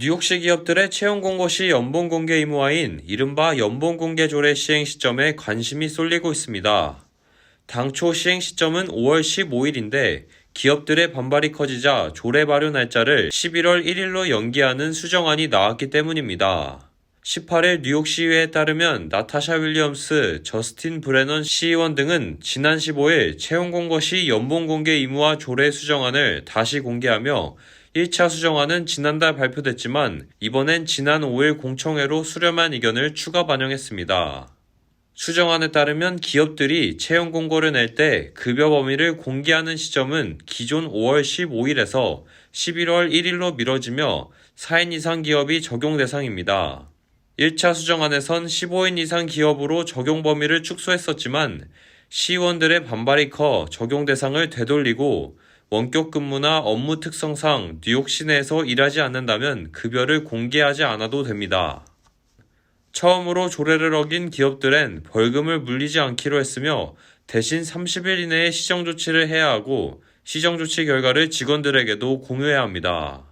뉴욕시 기업들의 채용 공고 시 연봉 공개 의무화인 이른바 연봉 공개 조례 시행 시점에 관심이 쏠리고 있습니다. 당초 시행 시점은 5월 15일인데 기업들의 반발이 커지자 조례 발효 날짜를 11월 1일로 연기하는 수정안이 나왔기 때문입니다. 18일 뉴욕시의회에 따르면 나타샤 윌리엄스, 저스틴 브레넌 시의원 등은 지난 15일 채용 공고 시 연봉 공개 의무화 조례 수정안을 다시 공개하며 1차 수정안은 지난달 발표됐지만 이번엔 지난 5일 공청회로 수렴한 의견을 추가 반영했습니다. 수정안에 따르면 기업들이 채용 공고를 낼 때 급여 범위를 공개하는 시점은 기존 5월 15일에서 11월 1일로 미뤄지며 4인 이상 기업이 적용 대상입니다. 1차 수정안에선 15인 이상 기업으로 적용 범위를 축소했었지만 시의원들의 반발이 커 적용 대상을 되돌리고 원격 근무나 업무 특성상 뉴욕 시내에서 일하지 않는다면 급여를 공개하지 않아도 됩니다. 처음으로 조례를 어긴 기업들엔 벌금을 물리지 않기로 했으며 대신 30일 이내에 시정 조치를 해야 하고 시정 조치 결과를 직원들에게도 공유해야 합니다.